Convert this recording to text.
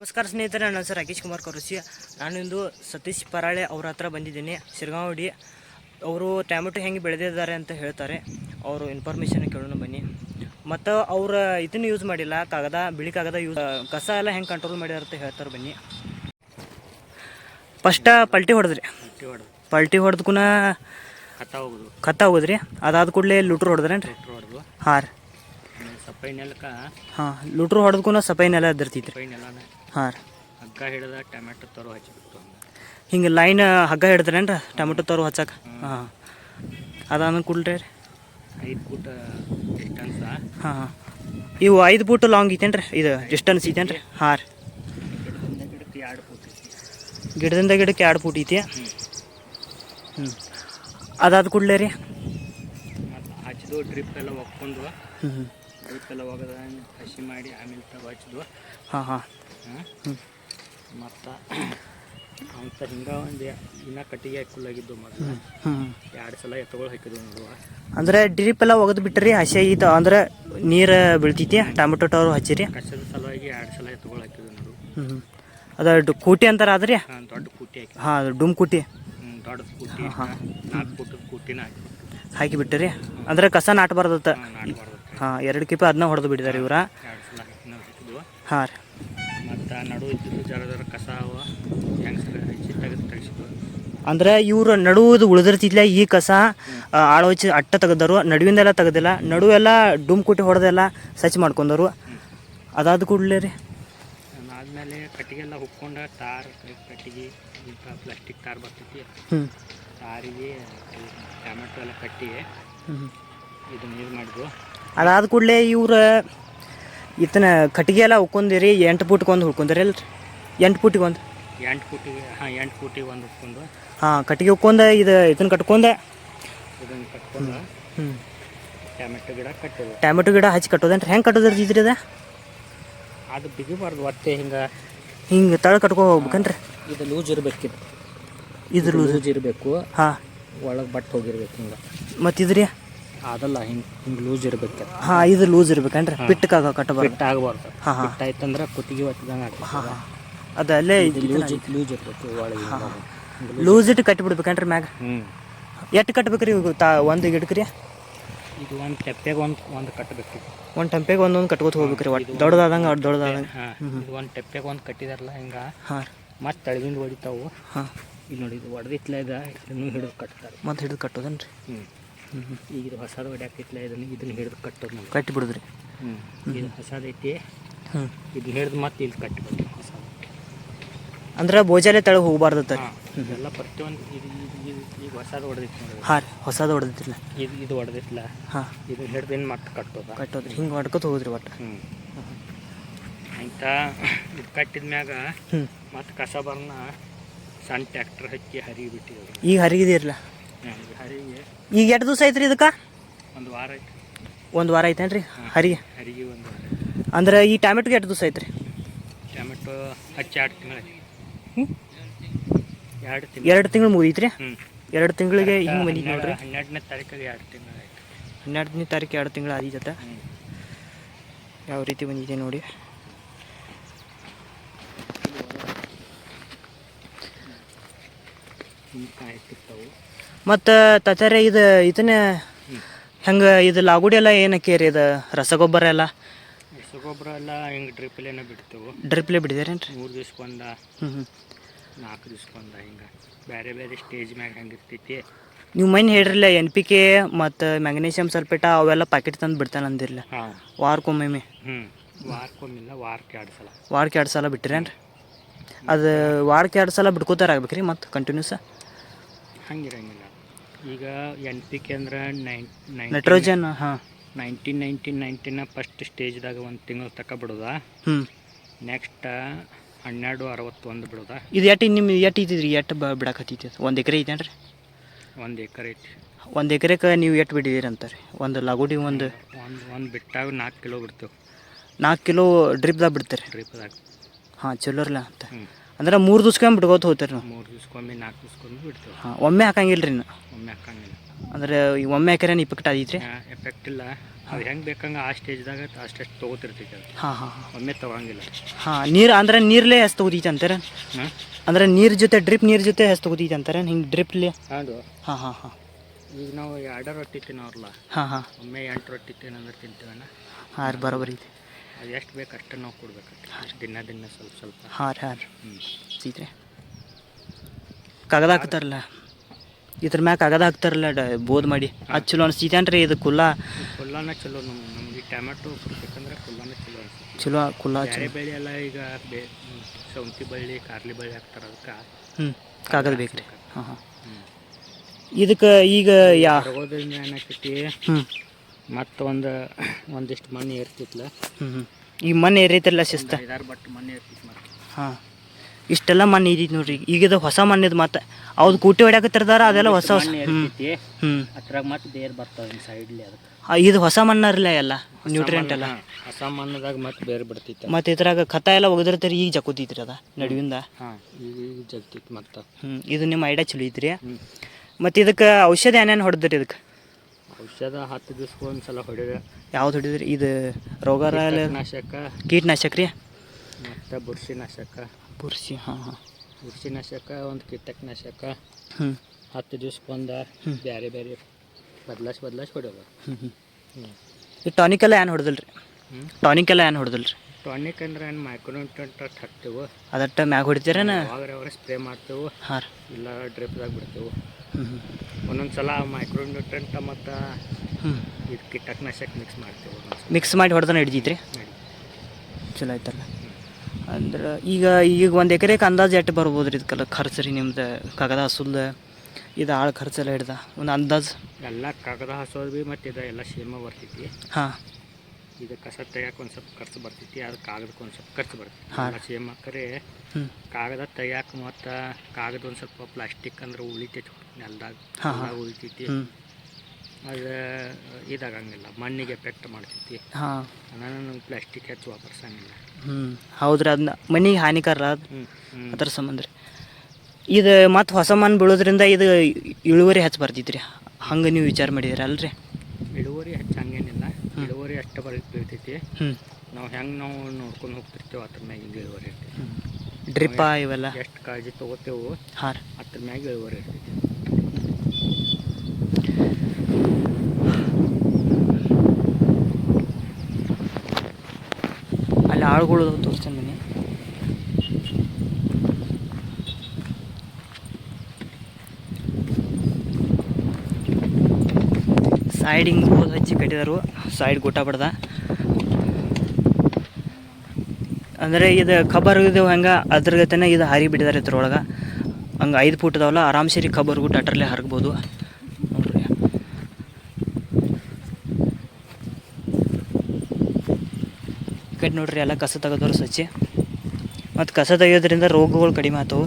ನಮಸ್ಕಾರ ಸ್ನೇಹಿತರೆ ನನ್ನ ಹೆಸರು ರಾಕೇಶ್ ಕುಮಾರ್ ಕರುಸಿ. ನಾನಿಂದು ಸತೀಶ್ ಪರಾಳೆ ಅವ್ರ ಹತ್ರ ಬಂದಿದ್ದೀನಿ. ಶಿರ್ಗಾವಡಿ ಅವರು ಟೊಮೆಟೊ ಹೆಂಗೆ ಬೆಳೆದಿದ್ದಾರೆ ಅಂತ ಹೇಳ್ತಾರೆ. ಅವರು ಇನ್ಫಾರ್ಮೇಷನ್ ಕೇಳೋಣ ಬನ್ನಿ. ಮತ್ತು ಅವ್ರ ಇದನ್ನು ಯೂಸ್ ಮಾಡಿಲ್ಲ ಕಾಗದ ಬಿಳಿ ಕಾಗದ ಯೂಸ್ ಕಸ ಎಲ್ಲ ಹೆಂಗೆ ಕಂಟ್ರೋಲ್ ಮಾಡ್ಯಾರ ಅಂತ ಹೇಳ್ತಾರೆ ಬನ್ನಿ. ಫಸ್ಟ ಪಲ್ಟಿ ಹೊಡೆದ್ರಿ. ಪಲ್ಟಿ ಹೊಡೆದ್ಕುನ ಕತ್ತ ಹೋಗುದು. ಕತ್ತ ಹೋಗುದ್ರಿ. ಅದಾದ ಕೂಡಲೇ ಲೂಟ್ರ್ ಹೊಡೆದ್ರೇನ್ರಿ? ಹಾಂ ರೀ ಹಾಂ ಲೂಟ್ರ್ ಹೊಡೆದಕ್ಕೂ ಸಪೈನೆಲ್ಲ ನೆಲನ ಹಾಂ ರೀ. ಹಗ್ಗ ಹಿಡಿದ ಟೊಮೆಟೊ ತರು ಹಚ್ಚಿಬಿಟ್ಟು ಹಿಂಗೆ. ಲೈನ್ ಹಗ್ಗ ಹಿಡಿದ್ರೇನ್ರಿ ಟೊಮೆಟೊ ತರು ಹಚ್ಚಕ್ಕೆ? ಹಾಂ. ಅದಾದ ಕೂಡ್ಲೆ ರೀ. ಐದು ಫೂಟ್ ಡಿಸ್ಟೆನ್ಸ ಹಾಂ. ಹಾಂ ಇವು ಐದು ಫೂಟ್ ಲಾಂಗ್ ಐತೇನ್ರಿ ಇದು ಡಿಸ್ಟೆನ್ಸ್ ಐತೇನ್ರಿ? ಹಾಂ ರೀ. ಗಿಡದಿಂದ ಗಿಡಕ್ಕೆ ಎರಡು ಫೂಟ್ ಗಿಡದಿಂದ ಗಿಡಕ್ಕೆ ಎರಡು ಫೂಟ್ ಐತಿ? ಹ್ಞೂ ಅದಾದ ಕೂಡಲೇ ರೀ. ಮತ್ತು ಹಚ್ಚಿದ್ವು ಡ್ರಿಪ್ ಎಲ್ಲ ಒಕ್ಕೊಂಡು ಹ್ಞೂ ಎಲ್ಲ ಒಗದ ಹಸಿ ಮಾಡಿ ಆಮೇಲೆ ತಗೋ ಹಚ್ಚಿದ್ವು. ಹಾಂ ಹಾಂ. ಹಾಂ? ಮತ್ತು ಅಂತ ಹಿಂಗೆ ಒಂದು ದಿನ ಕಟ್ಟಿಗೆ ಕುಲ್ಲಾಗಿದ್ದು ಮೊದಲು. ಎರಡು ಸಲ ಎತ್ತುಗಳು ಹಾಕಿದ್ವು ನೋಡುವ. ಅಂದ್ರೆ ಡ್ರಿಪ್ ಎಲ್ಲ ಒಗೆದು ಬಿಟ್ರಿ ಹಸಿ ಇದು ಅಂದ್ರೆ ನೀರು ಬೀಳ್ತೈತಿ ಟೊಮೆಟೊ ಟವರು ಹಚ್ಚಿರಿ. ಕಸದ ಸಲುವಾಗಿ ಎರಡು ಸಲ ಎತ್ತುಗಳು ಹಾಕಿದ್ವು ನೋಡು. ಹ್ಞೂ ಅದು ಕೂಟಿ ಅಂತಾರ ಆದ್ರಿ? ಹಾಂ ದೊಡ್ಡ ಕೂಟಿ ಹಾಕಿ ಹಾಂ ಅದು ಡುಮ್ ಕೂಟಿ. ಹ್ಞೂ ದೊಡ್ಡ ಕೂಟಿ ನಾಲ್ಕು ಫೂಟದ ಕೂಟಿನ ಹಾಕಿ ಹಾಕಿ ಬಿಟ್ಟಿರಿ ಅಂದ್ರೆ ಕಸ ನಾಟಬಾರ್ದತ್ತ. ಹಾಂ ನಾಟಬಾರ್ದು. ಹಾಂ ಎರಡು ಕಿಪ ಅದನ್ನ ಹೊಡೆದು ಬಿಟ್ಟಿದ್ದಾರೆ ಇವ್ರ. ಹಾಂ ರೀ. ಮತ್ತು ನಡು ಇದ್ದಿದ್ದು ಜರ ಕಸ ಅವ ಅಂದ್ರೆ ಇವ್ರು ನಡುವುದು ಉಳಿದಿರ್ತಿದ್ಲ ಈ ಕಸ ಆಳು ಹಚ್ಚಿ ಅಟ್ಟ ತೆಗೆದರು ನಡುವಿಂದೆಲ್ಲ ತೆಗೆದಿಲ್ಲ ನಡುವೆಲ್ಲ ಡುಮ್ ಕುಟ್ಟಿ ಹೊಡೆದೆಲ್ಲ ಸ್ವಚ್ಛ ಮಾಡ್ಕೊಂಡರು ಅದಾದ ಕೂಡಲೇ ರೀ. ಆದಮೇಲೆ ಕಟ್ಟಿಗೆ ಎಲ್ಲ ಹುಕ್ಕೊಂಡು ತಾರ್ ಕಟ್ಟಿಗೆ ಪ್ಲಾಸ್ಟಿಕ್ ತಾರ್ ಬರ್ತೈತಿ. ತಾರಿಗೆ ಟೊಮೆಟೊ ಎಲ್ಲ ಕಟ್ಟಿ ಇದನ್ನ ಇದನ್ನ ಇದು ಮಾಡಿದ್ವು. ಅದಾದ ಕೂಡಲೇ ಇವ್ರು ಇತ್ತನ ಕಟ್ಟಿಗೆ ಎಲ್ಲ ಉಕ್ಕೊಂದಿರಿ ಎಂಟು ಫುಟ್ಗೆ ಒಂದು ಹುಡ್ಕೊಂದಿರಿ ಅಲ್ರಿ? ಎಂಟು ಪುಟ್ಟಿಗೆ ಒಂದು? ಎಂಟು ಪುಟ್ಟಿಗೆ ಹಾಂ ಎಂಟು ಪುಟ್ಟಿಗೆ ಒಂದು ಹುಡ್ಕೊಂಡು ಹಾಂ ಕಟ್ಟಿಗೆ ಉಕ್ಕೊಂದ ಇದು ಇದನ್ನ ಕಟ್ಕೊಂಡೆ ಇದನ್ನು ಕಟ್ಕೊಂಡು ಹ್ಞೂ ಟೊಮೆಟೊ ಗಿಡ ಕಟ್ಟಿದ್ವು ಟೊಮೆಟೊ ಗಿಡ ಹಚ್ಚಿ ಕಟ್ಟೋದೇನ್ರಿ? ಹೆಂಗೆ ಕಟ್ಟೋದಿರ್ತಿದ್ರಿ ಅದ ಅದು ಬಿಗಿಬಾರ್ದು ಒತ್ತೆ ಹಿಂಗೆ. ಹಿಂಗೆ ತಳ ಕಟ್ಕೊ ಹೋಗ್ಬೇಕನ್ರಿ? ಇದು ಲೂಸ್ ಇರಬೇಕಿತ್ತು ಇದು ಲೂಸ್ ಇರಬೇಕು. ಹಾಂ. ಒಳಗೆ ಬಟ್ ಹೋಗಿರ್ಬೇಕು ಹಿಂಗೆ. ಮತ್ತು ಇದ್ರಿ ಅದಲ್ಲ ಹಿಂಗೆ ಹಿಂಗೆ ಲೂಸ್ ಇರ್ಬೇಕು ಹಾಂ ಇದು ಲೂಸ್ ಇರ್ಬೇಕನ್ರಿ? ಬಿಟ್ಟಕ್ಕಾಗ ಕಟ್ಟಬಾರ್ದು. ಬಿಟ್ಟು ಆಗಬಾರ್ದು. ಹಾಂ ಹಾಂ. ಬಿಟ್ಟು ಆಯ್ತಂದ್ರೆ ಕುತ್ತಿಗೆ ಒತ್ತಿದಂಗೆ ಆಗ್ತದೆ. ಹಾಂ ಹಾಂ. ಅದು ಅಲ್ಲೇ ಲೂಸ್ ಲೂಸ್ ಇರ್ತೈತಿ ಒಳಗೆ ಲೂಸ್ ಇಟ್ಟು ಕಟ್ಟಿಬಿಡ್ಬೇಕನ್ರಿ ಮ್ಯಾಗ? ಹ್ಞೂ ಎಷ್ಟು ಕಟ್ಬೇಕ್ರಿ ಇವಾಗ ತಾ ಒಂದು ಗಿಡಕ್ರಿ? ಇದು ಒಂದು ತೆಪ್ಪೆಗೆ ಒಂದು ಒಂದು ಕಟ್ಟಬೇಕು ಒಂದು ಟೆಂಪೆಗೆ ಒಂದೊಂದು ಕಟ್ಕೋತ ಹೋಗ್ಬೇಕ್ರಿ ಒಟ್ಟು ದೊಡ್ಡದಾದಂಗೆ ಅಷ್ಟು ದೊಡ್ಡದಾದಂಗೆ. ಹಾಂ. ಒಂದು ಟೆಪ್ಪೆಗೆ ಒಂದು ಕಟ್ಟಿದಾರಲ್ಲ ಹಿಂಗೆ. ಹಾಂ. ಮತ್ತೆ ತಳಗಿಂದ ಹೊಡಿತಾವು. ಹಾಂ. ಇಲ್ಲಿ ನೋಡಿ ಇದು ಹೊಡೆದಿತ್ಲ ಇದೆ ಇದನ್ನು ಹಿಡಿದು ಕಟ್ತಾರೆ. ಮತ್ತೆ ಹಿಡಿದು ಕಟ್ಟೋದನ್ರಿ? ಹ್ಞೂ ಈಗ ಇದು ಹೊಸದು ಹೊಡ್ಯಾಕಿತ್ಲ ಇದನ್ನು ಇದನ್ನು ಹಿಡಿದು ಕಟ್ಟೋದು ನಾವು ಕಟ್ಟಿಬಿಡುದ್ರಿ. ಹ್ಞೂ ಇದು ಹೊಸದೈತಿ ಹ್ಞೂ ಇದನ್ನ ಹಿಡಿದು ಮತ್ತೆ ಇಲ್ಲಿ ಕಟ್ಟಿ ಹೊಸದು. ಅಂದ್ರೆ ಭೋಜಾಲೆ ತಳಗೆ ಹೋಗಬಾರ್ದು ಹಾಂ ಇದೆಲ್ಲ ಪ್ರತಿಯೊಂದು ಇದು ಇದು ಈಗ ಹೊಸದು ಹೊಡೆದಿತ್ತು ನೋಡಿ ಹಾಂ ರೀ ಹೊಸದು ಹೊಡೆದಿತ್ತಿಲ್ಲ ಇದು ಇದು ಹೊಡೆದಿತ್ಲ ಹಾಂ. ಇದು ಏನು ಮತ್ತೆ ಕಟ್ಟೋದು? ಕಟ್ಟೋದ್ರಿ ಹಿಂಗೆ ಮಾಡ್ಕೊತ ಹೋದ್ರಿ ಒಟ್ಟು. ಹ್ಞೂ ಅಂತ ಇದು ಕಟ್ಟಿದ ಮ್ಯಾಗ ಮತ್ತು ಕಸ ಬರ್ನ ಸಣ್ಣ ಟ್ಯಾಕ್ಟರ್ ಹಚ್ಚಿ ಹರಿಗೆ ಬಿಟ್ಟಿದ್ರು ಈಗ ಹರಿಗಿದಿರಲ್ಲ ಹರಿಗೆ ಈಗ ಎಷ್ಟು ದಿವಸ ಐತ್ರಿ ಇದಕ್ಕೆ? ಒಂದು ವಾರ ಆಯ್ತು ಒಂದು ವಾರ ಐತೇನ್ರಿ? ಹರಿಗೆ? ಹರಿಗೆ ಒಂದು ವಾರ. ಅಂದ್ರೆ ಈ ಟೊಮೆಟೊಗೆ ಎಷ್ಟು ದಿವಸ ಐತ್ರಿ? ಟೊಮೆಟೊ ಹಚ್ಚಿ ಎರಡು ತಿಂಗಳು ಎರಡು ತಿಂಗಳು ಎರಡು ತಿಂಗಳು ಮುಗೀತ್ರಿ? ಹ್ಞೂ ಎರಡು ತಿಂಗಳಿಗೆ ಹಿಂಗೆ ಬಂದಿತ್ತು ನೋಡ್ರಿ? ಹನ್ನೆರಡನೇ ತಾರೀಕಿಗೆ ಎರಡು ತಿಂಗಳು ಆಯ್ತು ಹನ್ನೆರಡನೇ ತಾರೀಕು ಎರಡು ತಿಂಗಳು ಆದಿ ಜೊತೆ? ಯಾವ ರೀತಿ ಬಂದಿದೆ ನೋಡಿ. ಕಾಯ್ತಿರ್ತಾವೆ ಮತ್ತು ತಚಾರೆ ಇದು ಇದನ್ನ ಹೆಂಗೆ ಇದು ಲಾಗುಡಿ ಎಲ್ಲ ಏನಕ್ಕೆ ರೀ ಇದು ರಸಗೊಬ್ಬರ ಎಲ್ಲ? ರಸಗೊಬ್ಬರ ಎಲ್ಲ ಹಿಂಗೆ ಡ್ರಿಪ್ಲೆ ಬಿಡ್ತೇವೆ. ಡ್ರಿಪ್ಲೆ ಬಿಡಿದಾರೇನ್ರಿ? ಮೂರು ದಿವ್ಸಕ್ಕೊಂದ ಹ್ಞೂ ಹ್ಞೂ ನಾಲ್ಕು ದಿವ್ಸಕ್ಕೊಂದ ಹಿಂಗೆ. ಬೇರೆ ಬೇರೆ ಸ್ಟೇಜ್ ಮ್ಯಾಗ ಹೆಂಗೆ ಇರ್ತೈತಿ. ನೀವು ಮೈನ್ ಹೇಳ್ರಲ್ಲ ಎನ್ ಪಿ ಕೆ ಮತ್ತು ಮ್ಯಾಗ್ನೀಷಿಯಮ್ ಸಲ್ಪೇಟ ಅವೆಲ್ಲ ಪ್ಯಾಕೆಟ್ ತಂದು ಬಿಡ್ತಾನೆ ಅಂದಿರಲ್ಲ ಹಾಂ. ವಾರಕ್ಕೊಮ್ಮೆ ಹ್ಞೂ ವಾರಕ್ಕೊಮ್ಮಿಲ್ಲ ವಾರಕ್ಕೆ ಎರಡು ಸಲ. ವಾರಕ್ಕೆ ಎರಡು ಸಲ ಬಿಟ್ಟಿರೇನ್ರಿ ಅದು ವಾರಕ್ಕೆ ಎರಡು ಸಲ ಬಿಡ್ಕೋತಾರ ಆಗ್ಬೇಕ್ರಿ ಮತ್ತು ಕಂಟಿನ್ಯೂಸ ಹಂಗಿರಂಗಿಲ್ಲ. ಈಗ ಎನ್ ಪಿ ಕೆ ಅಂದ್ರೆ ನೈನ್ ನೈಟ್ರೋಜನ್ ಹಾಂ. ನೈನ್ಟೀನ್ ನೈನ್ಟೀನ್ ನೈನ್ಟೀನ ಫಸ್ಟ್ ಸ್ಟೇಜ್ದಾಗ ಒಂದು ತಿಂಗಳು ತಕ ಬಿಡುದ. ಹ್ಞೂ ನೆಕ್ಸ್ಟ್ ಹನ್ನೆರಡು ಅರವತ್ತೊಂದು ಬಿಡುದ. ಇದು ಎಟ್ಟು ನಿಮ್ಮ ಎಟ್ಟು ಇದ್ದಿದ್ರಿ? ಎಟ್ಟು ಬ ಬಿಡಕತ್ತೈತಿ ಒಂದು ಎಕರೆ ಐತೇನ್ರಿ? ಒಂದು ಎಕರೆ ಐತಿ. ಒಂದು ಎಕರೆಗೆ ನೀವು ಎಟ್ಟು ಬಿಟ್ಟಿದ್ದೀರಿ ಅಂತಾರೆ? ಒಂದು ಲಗೋಡಿ ಒಂದು ಒಂದು ಒಂದು ಬಿಟ್ಟಾಗ ನಾಲ್ಕು ಕಿಲೋ ಬಿಡ್ತೇವೆ. ನಾಲ್ಕು ಕಿಲೋ ಡ್ರಿಪ್ದಾಗ ಬಿಡ್ತಾರೆ? ಡ್ರಿಪ್ದಾಗ. ಹಾಂ ಚಲೋರ್ಲ ಅಂತ. ಹ್ಞೂ ಅಂದ್ರೆ ಮೂರು ದಿವ್ಸಕ್ಕೊಮ್ಮೆ ಬಿಡ್ಕೋತ ಹೋಗ್ತೀರಿ ನಾವು? ಮೂರು ದಿವ್ಸಕ್ಕೊಮ್ಮೆ ನಾಲ್ಕು ದಿವ್ಸಕ್ಕೊಮ್ಮೆ ಬಿಡ್ತೇವೆ. ಹಾಂ ಒಮ್ಮೆ ಹಾಕಂಗಿಲ್ಲ ರೀ ಇನ್ನು? ಒಮ್ಮೆ ಹಾಕಂಗಿಲ್ಲ. ಅಂದ್ರೆ ಈ ಒಮ್ಮೆ ಹಾಕ್ಯಾರ ಇಪ್ಪಕ್ಟ್ ಐತ್ರಿ ಎಫೆಕ್ಟ್ ಇಲ್ಲ. ಅದು ಹೆಂಗೆ ಬೇಕಂಗೆ ಆ ಸ್ಟೇಜ್ದಾಗ ಅಷ್ಟಷ್ಟು ತೊಗೋತಿರ್ತೈತೆ ಅದು ಹಾಂ ಹಾಂ ಹಾಂ. ಒಮ್ಮೆ ತೊಗೊಂಗಿಲ್ಲ. ಹಾಂ ನೀರು ಅಂದ್ರೆ ನೀರ್ಲೇ ಹೆಸ್ ತಗೋತೈತೆ ಅಂತಾರೆ ಹಾಂ? ಅಂದ್ರೆ ನೀರ್ ಜೊತೆ ಡ್ರಿಪ್ ನೀರ್ ಜೊತೆ ಹೆಸ್ ತಗೋತೈತೆ ಅಂತಾರೆ ಹಿಂಗೆ ಡ್ರಿಪ್ಲಿ ಅದು ಹಾಂ ಹಾಂ ಹಾಂ. ಈಗ ನಾವು ಎರಡು ರೊಟ್ಟಿ ತಿನ್ನೋರಲ್ಲ ಹಾಂ ಹಾಂ. ಒಮ್ಮೆ ಎಂಟು ರೊಟ್ಟಿ ತಿನ್ನಂದ್ರೆ ತಿಂತೀವಣ್ಣ? ಹಾಂ ರೀ ಬರೋಬರಿ ಐತಿ. ಎಷ್ಟು ಬೇಕು ಅಷ್ಟು ನಾವು ಕೊಡ್ಬೇಕು ದಿನ ದಿನ ಸ್ವಲ್ಪ ಸ್ವಲ್ಪ. ಹಾಂ ರೀ ಹಾಂ ರೀ. ಸೀತ್ರಿ ಕಾಗದ ಹಾಕ್ತಾರಲ್ಲ? ಇದ್ರ ಮ್ಯಾಗ ಕಾಗದ ಹಾಕ್ತಾರಲ್ಲ ಡ ಬೋದ್ ಮಾಡಿ. ಅದು ಚಲೋ ಅನಿಸ್ತೈತೇನ್ರಿ ಇದು ಕುಲ್ಲ? ಕುಲ್ಲಾನ ಚಲೋ ನಮ್ಮ ನಮಗೆ ಟೊಮೆಟೊ ಬೇಕಂದ್ರೆ ಕುಲ್ಲಾನ ಚಲೋ ಅನ್ಸುತ್ತೆ ಚಲೋ ಕುಲ್ಲ ಚಲೋ. ಬೆಳೆ ಎಲ್ಲ ಈಗ ಬೇ ಸೌಂತಿ ಬಳ್ಳಿ ಕಾರ್ಲಿ ಬಳ್ಳಿ ಹಾಕ್ತಾರೆ ಅದಕ್ಕೆ. ಹ್ಞೂ ಕಾಗದ ಬೇಕು ರೀ ಹಾಂ ಹಾಂ. ಇದಕ್ಕೆ ಈಗ ಯಾ ಹ್ಞೂ ಮತ್ತು ಒಂದು ಒಂದಿಷ್ಟು ಮಣ್ಣು ಏರ್ತಿತ್ಲ ಹ್ಞೂ ಈ ಮಣ್ಣು ಏರೈತಿರಲ್ಲ ಶಿಸ್ತ? ಐದಾರು ಬಟ್ ಮಣ್ಣು ಏರ್ತಿತ್ತು ಮತ್ತೆ. ಹಾಂ. ಇಷ್ಟೆಲ್ಲ ಮಣ್ಣು ಇದೈತಿ ನೋಡ್ರಿ. ಈಗ ಇದು ಹೊಸ ಮಣ್ಣಿದ್ ಮತ್ತೆ ಅವ್ದು ಕೂಟಿ ಹೊಡ್ಯಾಕತ್ತಿರ್ದಾರ ಅದೆಲ್ಲ ಹೊಸ ಹೊಸ ಮಣ್ಣು ಹ್ಞೂ ಏರ್ತೈತಿ ಹ್ಞೂ ಅದ್ರಾಗ ಮತ್ತೆ ಬೇರೆ ಬರ್ತಾವೆ ಸೈಡ್ಲಿ ಅದಕ್ಕೆ ಇದು ಹೊಸ ಮಣ್ಣರ್ಲ ಎಲ್ಲ ನ್ಯೂಟ್ರಿಯೆಂಟ್ ಎಲ್ಲ. ಹೊಸ ಮಣ್ಣದಾಗ ಮತ್ತೆ ಬೇರೆ ಬಿಡ್ತೈತೆ ಮತ್ತೆ ಇದ್ರಾಗ ಖತ ಎಲ್ಲ ಒಗದಿರ್ತೀರಿ ಈಗ ಜಕೋತೈತ್ರಿ ಅದ ನಡುವಿಂದ. ಹಾಂ ಈಗ ಈಗ ಮತ್ತೆ. ಹ್ಞೂ ಇದು ನಿಮ್ಮ ಐಡಿಯಾ ಚಲೋ ಐತ್ರಿ. ಮತ್ತೆ ಮತ್ತು ಇದಕ್ಕೆ ಔಷಧಿ ಏನೇನು ಹೊಡೆದ್ರಿ ಇದಕ್ಕೆ? ಔಷಧ ಹತ್ತು ದಿವ್ಸಕ್ಕೆ ಒಂದು ಸಲ ಹೊಡೆದ ಯಾವ್ದು ಹೊಡಿದ್ರಿ? ಇದು ರೋಗರ ನಾಶಕ ಕೀಟನಾಶಕ. ರೀ? ಮತ್ತು ಬುರ್ಸಿನಾಶಕ. ಬುರ್ಸಿ ಹಾಂ ಹಾಂ. ಬುರ್ಸಿ ನಾಶಕ ಒಂದು ಕೀಟಕನಾಶಕ ಹ್ಞೂ ಹತ್ತು ದಿವ್ಸಕ್ಕೆ ಒಂದು ಬೇರೆ ಬೇರೆ ಬದಲಾಸಿ ಬದಲಾಸಿ ಹೊಡೆಯೋದು ಹ್ಞೂ ಈ ಟಾನಿಕ್ ಎಲ್ಲ ಏನು ಹೊಡೆದಿಲ್ರಿ? ಟಾನಿಕ್ ಎಲ್ಲ ಏನು ಹೊಡೆದಿಲ್ರಿ? ಟಾನಿಕ್ ಅಂದ್ರೆ ಏನು ಮೈಕ್ರೋನ್ಯೂಟ್ರೆಂಟ್ ಹಾಕ್ತೇವೆ ಅದಟ್ಟ ಮ್ಯಾಗ ಹೊಡಿತೀರೇನ? ಯಾವಾಗ ಸ್ಪ್ರೇ ಮಾಡ್ತೇವೆ. ಹಾಂ ಇಲ್ಲ ಡ್ರಿಪ್ದಾಗ ಬಿಡ್ತೇವೆ. ಒಂದೊಂದು ಸಲ ಮೈಕ್ರೋನ್ಯೂಟ್ರೆಂಟ್ ಮತ್ತು ಹ್ಞೂ ಇದು ಕೀಟಕನಾಶಕ ಮಿಕ್ಸ್ ಮಾಡ್ತೀವಿ ಮಿಕ್ಸ್ ಮಾಡಿ ಹೊಡೆದ್ರೆ ಹಿಡಿದಿದ್ರಿ? ಚಲೋ ಆಯ್ತಲ್ಲ. ಅಂದ್ರೆ ಈಗ ಈಗ ಒಂದು ಎಕರೆಗೆ ಅಂದಾಜು ಎಷ್ಟು ಬರ್ಬೋದು ರೀ ಇದಕ್ಕೆಲ್ಲ ಖರ್ಚು ರೀ ನಿಮ್ದು? ಕಾಗದ ಹಸುಲ್ದ ಇದು ಆಳು ಖರ್ಚೆಲ್ಲ ಹಿಡ್ದ ಒಂದು ಅಂದಾಜು? ಎಲ್ಲ ಕಾಗದ ಹಸೋದು ಭೀ ಮತ್ತು ಇದು ಎಲ್ಲ ಸೇಮ ಬರ್ತೈತಿ ಹಾಂ. ಇದು ಕಸ ತೆಗಿಯಕ್ಕೆ ಒಂದು ಸ್ವಲ್ಪ ಖರ್ಚು ಬರ್ತೈತಿ ಅದು ಕಾಗದಕ್ಕೆ ಒಂದು ಸ್ವಲ್ಪ ಖರ್ಚು ಬರ್ತೈತಿ. ಹಾಂ. ಸೇಮ್ ಹಾಕರೆ ಕಾಗದ ತೆಗಿಯಕ್ಕೆ ಮತ್ತು ಕಾಗದ ಒಂದು ಸ್ವಲ್ಪ ಪ್ಲಾಸ್ಟಿಕ್ ಅಂದ್ರೆ ಉಳಿತೈತಿ ನೆಲದಾಗ. ಉಳಿತೈತಿ. ಅದು ಇದಾಗಂಗಿಲ್ಲ ಮಣ್ಣಿಗೆ ಎಫೆಕ್ಟ್ ಮಾಡ್ತೈತಿ. ನಾನು ಪ್ಲಾಸ್ಟಿಕ್ ಹೆಚ್ಚು ವಾಪರ್ಸಂಗಿಲ್ಲ. ಹ್ಞೂ ಹೌದ್ರಿ ಅದನ್ನ ಮಣ್ಣಿಗೆ ಹಾನಿಕರ ಅದರ ಸಂಬಂಧ ರೀ. ಇದು ಮತ್ತು ಹೊಸ ಮಣ್ಣು ಬೀಳೋದ್ರಿಂದ ಇದು ಇಳುವರಿ ಹೆಚ್ಚು ಬರ್ತೈತೆ ರೀ ಹಂಗೆ ನೀವು ವಿಚಾರ ಮಾಡಿದಿರಲ್ರಿ ಇಳುವರಿ ಹೆಚ್ಚು ಹಂಗೇನಿಲ್ಲ ಬರ ಬೀಳ್ತೈತಿ ಹ್ಞೂ ನಾವು ಹೆಂಗೆ ನಾವು ನೋಡ್ಕೊಂಡು ಹೋಗ್ತಿರ್ತೇವೆ ಅದ್ರ ಮ್ಯಾಗಿಂದ ಇಳುವರಿ ಇರ್ತೈತಿ. ಡ್ರಿಪ್ಪ ಇವೆಲ್ಲ? ಎಷ್ಟು ಕಾಳಜಿ ತಗೋತೇವೆ ಹಾಂ ಅದ್ರ ಮ್ಯಾಗ ಇಳುವರಿ ಇರ್ತೈತಿ. ಅಲ್ಲಿ ಆಳುಗಳು ತೋರಿಸ್ತಾನೆ ಬನ್ನಿ ಸೈಡ್ ಹಿಂಗೆ ಬೋದ್ ಹಚ್ಚಿ ಕಟ್ಟಿದಾರು. ಸೈಡ್ ಗುಟ್ಟ ಬಡ್ದ. ಅಂದರೆ ಇದು ಖಬರ್ ಇದು ಹಂಗೆ ಅದ್ರ ಜೊತೆನೆ ಇದು ಹಾರಿ ಬಿಟ್ಟಿದ್ದಾರೆ ಇದ್ರೊಳಗೆ ಹಂಗೆ ಐದು ಫುಟ್ ಅದಾವಲ್ಲ ಆರಾಮ್ ಸೇರಿ ಕಬ್ಬರ್ ಗುಟ್ಟ ಹರಗ್ಬೋದು. ನೋಡ್ರಿ. ನೋಡ್ರಿ ಎಲ್ಲ ಕಸ ತೆಗೆದವ್ರು ಸ್ವಚ್ಛ ಮತ್ತು ಕಸ ತೆಗೆಯೋದ್ರಿಂದ ರೋಗಗಳು ಕಡಿಮೆ ಆತವು